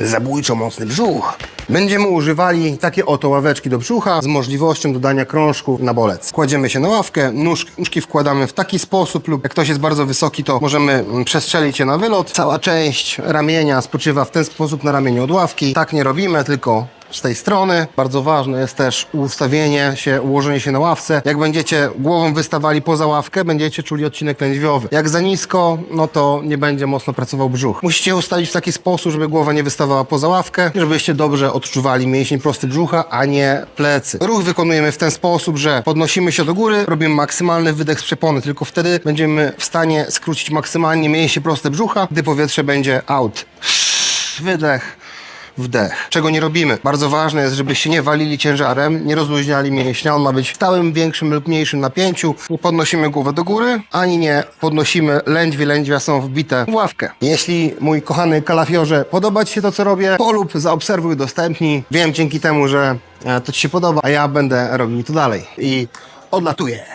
zabójczo mocny brzuch. Będziemy używali takie oto ławeczki do brzucha z możliwością dodania krążków na bolec. Kładziemy się na ławkę, nóż, nóżki wkładamy w taki sposób lub jak ktoś jest bardzo wysoki, to możemy mm, przestrzelić je na wylot. Cała część ramienia spoczywa w ten sposób na ramieniu od ławki. Tak nie robimy, tylko z tej strony. Bardzo ważne jest też ustawienie się, ułożenie się na ławce. Jak będziecie głową wystawali poza ławkę, będziecie czuli odcinek lędźwiowy. Jak za nisko, no to nie będzie mocno pracował brzuch. Musicie ustalić w taki sposób, żeby głowa nie wystawała poza ławkę, żebyście dobrze odczuwali mięsień prosty brzucha, a nie plecy. Ruch wykonujemy w ten sposób, że podnosimy się do góry, robimy maksymalny wydech z przepony, tylko wtedy będziemy w stanie skrócić maksymalnie mięsień prosty brzucha, gdy powietrze będzie out. Wydech wdech. Czego nie robimy. Bardzo ważne jest, żebyście nie walili ciężarem, nie rozluźniali mięśnia. On ma być w stałym, większym lub mniejszym napięciu. Nie podnosimy głowę do góry, ani nie podnosimy lędźwie. Lędźwia są wbite w ławkę. Jeśli, mój kochany kalafiorze, podoba Ci się to, co robię, polub, zaobserwuj, udostępnij. Wiem dzięki temu, że e, to Ci się podoba, a ja będę robił to dalej. I odlatuję.